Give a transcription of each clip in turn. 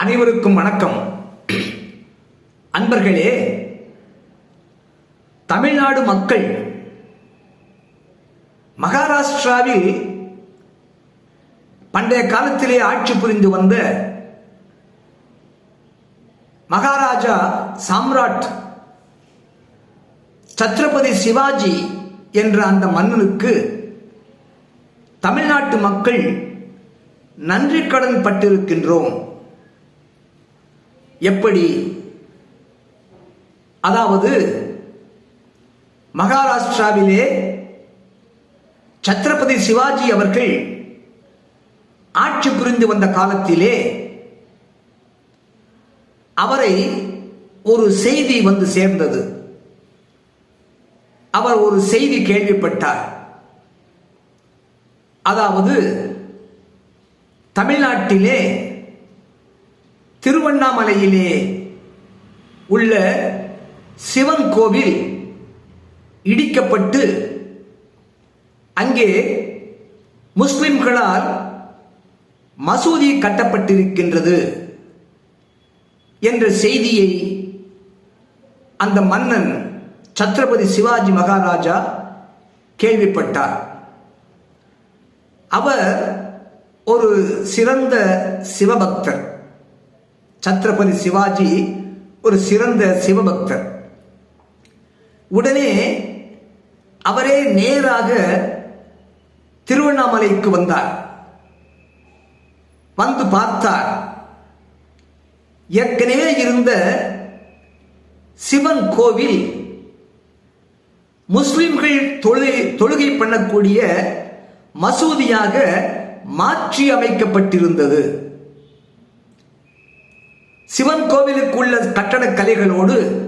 அனைவருக்கும் வணக்கம். அன்பர்களே தமிழ்நாடு மக்கள் மகாராஷ்டிராவில் பண்டைய காலத்திலே ஆட்சி புரிந்து வந்த மகாராஜா சாம்ராட் சத்ரபதி சிவாஜி என்ற அந்த மன்னனுக்கு தமிழ்நாட்டு மக்கள் நன்றி கடன் பட்டிருக்கின்றோம். எப்படி? அதாவது மகாராஷ்டிராவிலே சத்ரபதி சிவாஜி அவர்கள் ஆட்சி புரிந்து வந்த காலத்திலே அவரை ஒரு செய்தி வந்து சேர்ந்தது. அவர் ஒரு செய்தி கேள்விப்பட்டார். அதாவது தமிழ்நாட்டிலே திருவண்ணாமலையிலே உள்ள சிவன் கோவில் இடிக்கப்பட்டு அங்கே முஸ்லிம்களால் மசூதி கட்டப்பட்டிருக்கின்றது என்ற செய்தியை அந்த மன்னன் சத்ரபதி சிவாஜி மகாராஜா கேள்விப்பட்டார். அவர் ஒரு சிறந்த சிவபக்தர். சத்ரபதி சிவாஜி ஒரு சிறந்த சிவபக்தர். உடனே அவரே நேராக திருவண்ணாமலைக்கு வந்தார். வந்து பார்த்தார். ஏற்கனவே இருந்த சிவன் கோவில் முஸ்லிம்கள் தொழுகை தொழுகை பண்ணக்கூடிய மசூதியாக மாற்றி அமைக்கப்பட்டிருந்தது சிவன் கோவிலுக்கு உள்ள கட்டடக் கலைகளோடு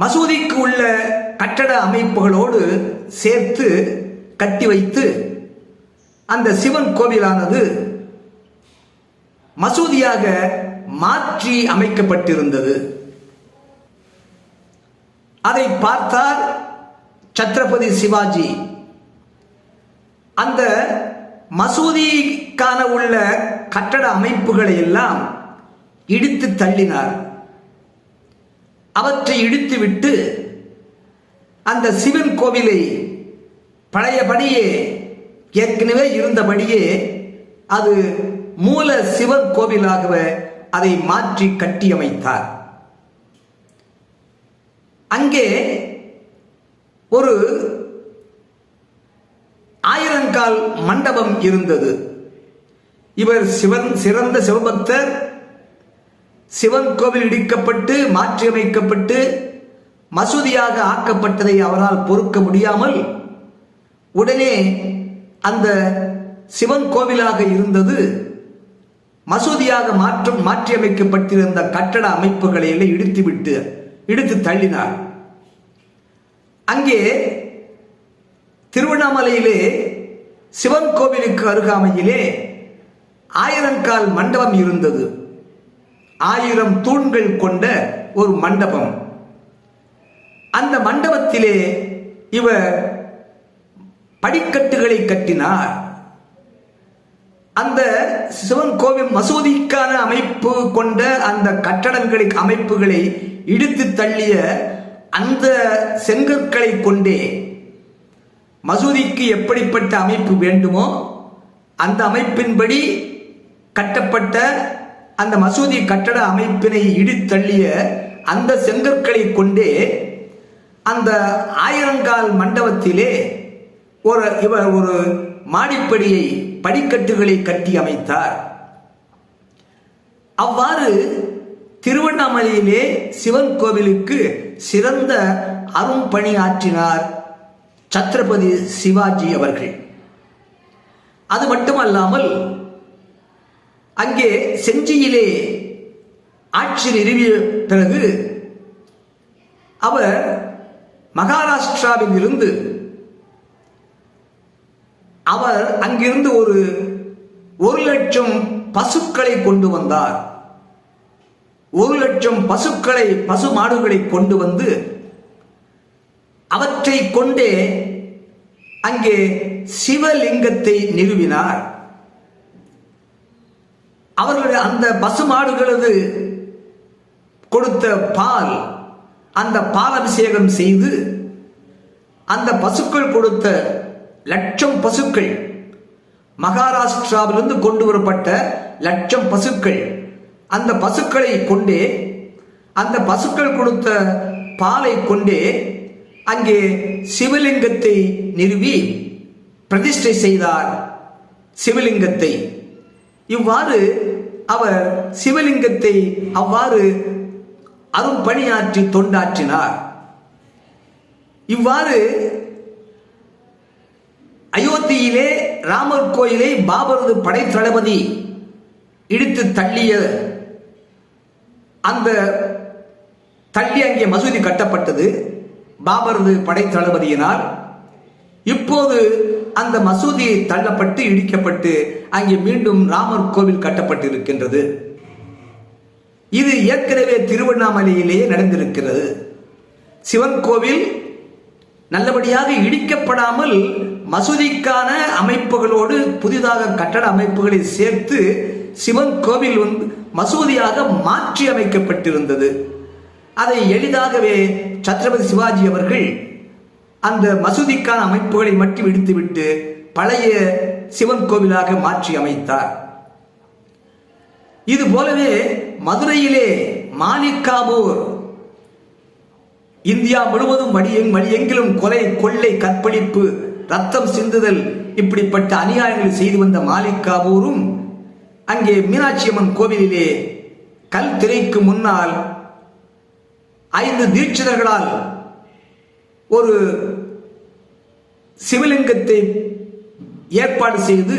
மசூதிக்கு உள்ள கட்டட அமைப்புகளோடு சேர்த்து கட்டி வைத்து அந்த சிவன் கோவிலானது மசூதியாக மாற்றி அமைக்கப்பட்டிருந்தது. அதை பார்த்தார் சத்ரபதி சிவாஜி. அந்த மசூதிக்கான உள்ள கட்டட அமைப்புகளை எல்லாம் இடித்து தள்ளினார். அவற்றை இடித்துவிட்டு அந்த சிவன் கோவிலை பழையபடியே ஏற்கனவே இருந்தபடியே அது மூல சிவன் கோவிலாக அதை மாற்றி கட்டியமைத்தார். அங்கே ஒரு ஆயிரங்கால் மண்டபம் இருந்தது. இவர் சிவன் சிறந்த சிவபக்தர். சிவன் கோவில் இடிக்கப்பட்டு மாற்றியமைக்கப்பட்டு மசூதியாக ஆக்கப்பட்டதை அவரால் பொறுக்க முடியாமல் உடனே அந்த சிவன் கோவிலாக இருந்தது. மசூதியாக மாற்றம் மாற்றியமைக்கப்பட்டிருந்த கட்டட அமைப்புகளை எல்லாம் இடித்துவிட்டு இடித்து தள்ளினார். அங்கே திருவண்ணாமலையிலே சிவன் கோவிலுக்கு அருகாமையிலே ஆயிரங்கால் மண்டபம் இருந்தது. ஆயிரம் தூண்கள் கொண்ட ஒரு மண்டபம். அந்த மண்டபத்திலே இவர் படிக்கட்டுகளை கட்டினார். அந்த சிவன் கோவில் மசூதிக்கான அமைப்பு கொண்ட அந்த கட்டடங்களை அமைப்புகளை இடித்து தள்ளிய அந்த செங்கற்களை கொண்டே மசூதிக்கு எப்படிப்பட்ட அமைப்பு வேண்டுமோ அந்த அமைப்பின்படி கட்டப்பட்ட அந்த மசூதி கட்டட அமைப்பினை இடித்தள்ளிய அந்த செங்கற்களை கொண்டே அந்த ஆயிரங்கால் மண்டபத்திலே ஒரு இவர் ஒரு மாடிப்படியை படிக்கட்டுகளை கட்டி அமைத்தார். அவ்வாறு திருவண்ணாமலையிலே சிவன் கோவிலுக்கு சிறந்த அரும்பணி ஆற்றினார் சத்ரபதி சிவாஜி அவர்கள். அது மட்டுமல்லாமல் அங்கே செஞ்சியிலே ஆட்சி நிறுவிய பிறகு அவர் மகாராஷ்டிராவில் இருந்து அவர் அங்கிருந்து ஒரு ஒரு லட்சம் பசுக்களை கொண்டு வந்தார். ஒரு லட்சம் பசுக்களை பசு மாடுகளை கொண்டு வந்து அவற்றை கொண்டே அங்கே சிவலிங்கத்தை நிறுவினார். அவர்களுடைய அந்த பசுமாடுகளது கொடுத்த பால் அந்த பால் அபிஷேகம் செய்து அந்த பசுக்கள் கொடுத்த லட்சம் பசுக்கள் மகாராஷ்டிராவிலிருந்து கொண்டு வரப்பட்ட லட்சம் பசுக்கள் அந்த பசுக்களை கொண்டே அந்த பசுக்கள் கொடுத்த பாலை கொண்டே அங்கே சிவலிங்கத்தை நிறுவி பிரதிஷ்டை செய்தார் சிவலிங்கத்தை. இவ்வாறு அவர் சிவலிங்கத்தை அவ்வாறு அரும்பணியாற்றி தொண்டாற்றினார். இவ்வாறு அயோத்தியிலே ராமர் கோயிலை பாபரது படைத்தளபதி இடித்து தள்ளிய அந்த தள்ளி அங்கே மசூதி கட்டப்பட்டது. பாபரது படைத்தளபதியினால் இப்போது அந்த மசூதி தள்ளப்பட்டு இடிக்கப்பட்டு அங்கே மீண்டும் ராமர் கோவில் கட்டப்பட்டு இருக்கின்றது இது ஏற்கனவே திருவண்ணாமலையிலேயே நடந்திருக்கிறது. சிவன் கோவில் நல்லபடியாக இடிக்கப்படாமல் மசூதிக்கான அமைப்புகளோடு புதிதாக கட்டட அமைப்புகளை சேர்த்து சிவன் கோவில் வந்து மசூதியாக மாற்றி அமைக்கப்பட்டிருந்தது. அதை எளிதாகவே சத்ரபதி சிவாஜி அவர்கள் அந்த மசூதிக்கான அமைப்புகளை மட்டும் எடுத்துவிட்டு பழைய சிவன் கோவிலாக மாற்றி அமைத்தார். இது போலவே மதுரையிலே மாலிகாபூர் இந்தியா முழுவதும் வழியெங் வழியெங்கிலும் கொலை கொள்ளை கற்பழிப்பு ரத்தம் சிந்துதல் இப்படிப்பட்ட அநியாயங்களை செய்து வந்த மாலிகாபூரும் அங்கே மீனாட்சி அம்மன் கோவிலிலே கல் திரைக்கு முன்னால் ஐந்து தீட்சிதர்களால் ஒரு சிவலிங்கத்தை ஏற்பாடு செய்து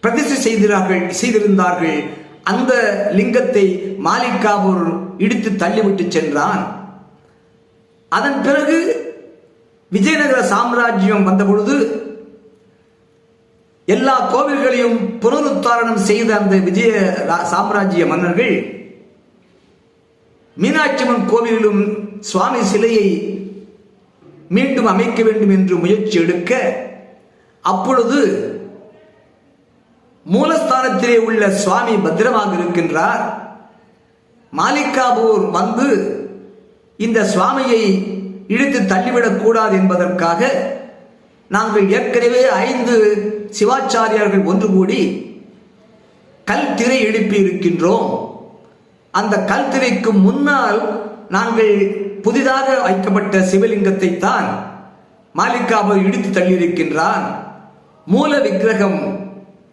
பிரதிஷ்டை செய்கிறார்கள் செய்திருந்தார்கள். அந்த லிங்கத்தை மாலிகாபூர் இடித்து தள்ளிவிட்டு சென்றான். அதன் பிறகு விஜயநகர சாம்ராஜ்யம் வந்தபொழுது எல்லா கோவில்களையும் புனருத்தாரணம் செய்த அந்த விஜய ரா- சாம்ராஜ்ய மன்னர்கள் மீனாட்சியம்மன் கோவிலிலும் சுவாமி சிலையை மீண்டும் அமைக்க வேண்டும் என்று முயற்சி எடுக்க அப்பொழுது மூலஸ்தானத்திலே உள்ள சுவாமி பத்திரமாக இருக்கின்றார். மாலிகாபூர் வந்து இந்த சுவாமியை இழுத்து தள்ளிவிடக் கூடாது என்பதற்காக நாங்கள் ஏற்கனவே ஐந்து சிவாச்சாரியார்கள் ஒன்று கூடி கல் திரை எழுப்பி இருக்கின்றோம். அந்த கல் திரைக்கு முன்னால் நாங்கள் புதிதாக வைக்கப்பட்ட சிவலிங்கத்தை தான் மாலிகாபூர் இடித்து தள்ளியிருக்கின்றான். மூல விக்கிரகம்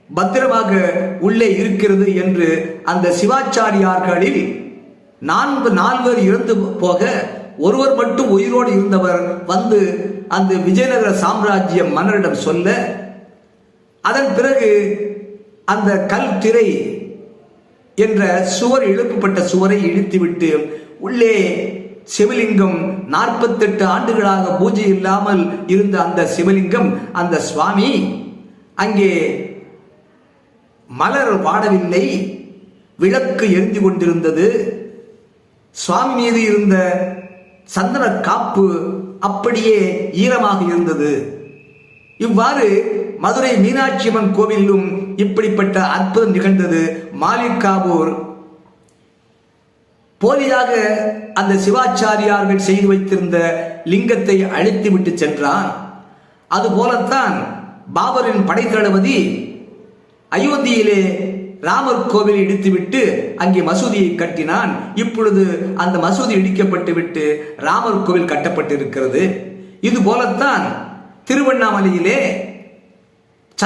பத்திரமாக உள்ளே இருக்கிறது என்று அந்த சிவாச்சாரியார்களில் நான்கு நால்வர் இறந்து போக ஒருவர் மட்டும் உயிரோடு இருந்தவர் வந்து அந்த விஜயநகர சாம்ராஜ்ய மன்னரிடம் சொல்ல அதன் பிறகு அந்த கல் திரை என்ற சுவர் எழுப்பப்பட்ட சுவரை இழுத்துவிட்டு உள்ளே சிவலிங்கம் நாற்பத்தெட்டு ஆண்டுகளாக பூஜை இல்லாமல் இருந்த அந்த சிவலிங்கம் அந்த சுவாமி அங்கே மலர் வாடவில்லை விளக்கு எரிந்து கொண்டிருந்தது. சுவாமி மீது இருந்த சந்தன காப்பு அப்படியே ஈரமாக இருந்தது. இவ்வாறு மதுரை மீனாட்சி அம்மன் கோவிலும் இப்படிப்பட்ட அற்புதம் நிகழ்ந்தது. மாலிகாபூர் போலியாக அந்த சிவாச்சாரியார்கள் செய்து வைத்திருந்த லிங்கத்தை அழித்து விட்டு சென்றான். அதுபோலத்தான் பாபரின் படைத்தளபதி அயோத்தியிலே ராமர் கோவிலை இடித்துவிட்டு அங்கே மசூதியை கட்டினான். இப்பொழுது அந்த மசூதி இடிக்கப்பட்டு விட்டு ராமர் கோவில் கட்டப்பட்டிருக்கிறது. இது போலத்தான் திருவண்ணாமலையிலே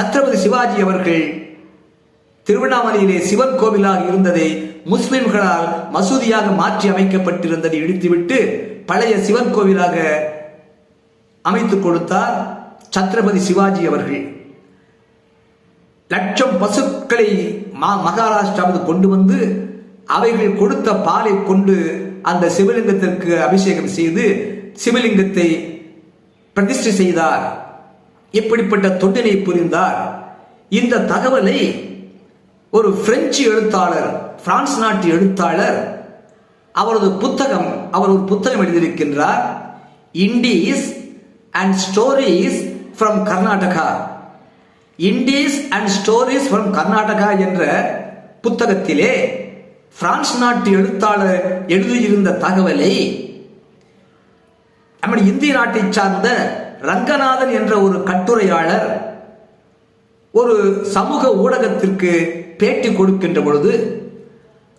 சத்ரபதி சிவாஜி அவர்கள் திருவண்ணாமலையிலே சிவன் கோவிலாக இருந்ததை முஸ்லிம்களால் மசூதியாக மாற்றி அமைக்கப்பட்டிருந்ததை இடித்துவிட்டு பழைய சிவன் கோவிலாக அமைத்து கொடுத்தார் சத்ரபதி சிவாஜி அவர்கள். லட்சம் பசுக்களை மா- மகாராஷ்டிராவுக்கு கொண்டு வந்து அவைகள் கொடுத்த பாலை கொண்டு அந்த சிவலிங்கத்திற்கு அபிஷேகம் செய்து சிவலிங்கத்தை பிரதிஷ்டை செய்தார். இப்படிப்பட்ட தொண்டினை புரிந்தார்? இந்த தகவலை ஒரு பிரெஞ்சு எழுத்தாளர் பிரான்ஸ் நாட்டு எழுத்தாளர் அவரது புத்தகம் அவர் ஒரு புத்தகம் எழுதியிருக்கின்றார். Indies and stories from Karnataka Indies and stories from Karnataka என்ற புத்தகத்திலே பிரான்ஸ் நாட்டு எழுத்தாளர் எழுதியிருந்த தகவலை நம்ம இந்திய நாட்டை சார்ந்த ரங்கநாதன் என்ற ஒரு கட்டுரையாளர் ஒரு சமூக ஊடகத்திற்கு பேட்டி கொடுக்கின்ற பொழுது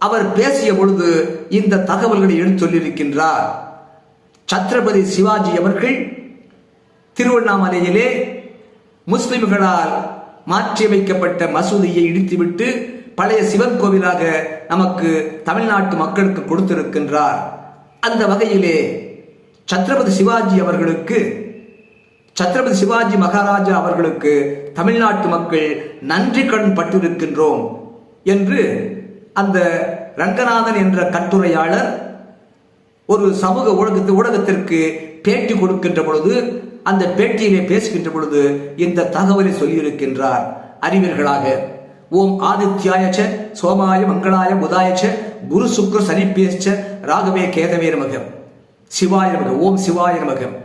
அவர் பேசிய பொழுது இந்த தகவல்களை எடுத்துள்ளிருக்கின்றார் சத்ரபதி சிவாஜி அவர்கள் திருவண்ணாமலையிலே முஸ்லிம்களால் மாற்றியமைக்கப்பட்ட மசூதியை இடித்துவிட்டு பழைய சிவன் கோவிலாக நமக்கு தமிழ்நாட்டு மக்களுக்கு கொடுத்திருக்கின்றார். அந்த வகையிலே சத்ரபதி சிவாஜி அவர்களுக்கு சத்ரபதி சிவாஜி மகாராஜா அவர்களுக்கு தமிழ்நாட்டு மக்கள் நன்றி கடன் பட்டிருக்கின்றோம் என்று அந்த ரங்கநாதன் என்ற கட்டுரையாளர் ஒரு சமூக ஊடகத்து ஊடகத்திற்கு பேட்டி கொடுக்கின்ற பொழுது அந்த பேட்டியிலே பேசுகின்ற பொழுது இந்த தகவலை சொல்லியிருக்கின்றார். அறிஞர்களாக ஓம் ஆதித்யாயச்ச சோமாய மங்களாய புதாயச்ச குரு சுக்ர சனிப்பேச்ச ராகவே கேதவே நமகம் சிவாய நமகம் ஓம் சிவாய நமகம்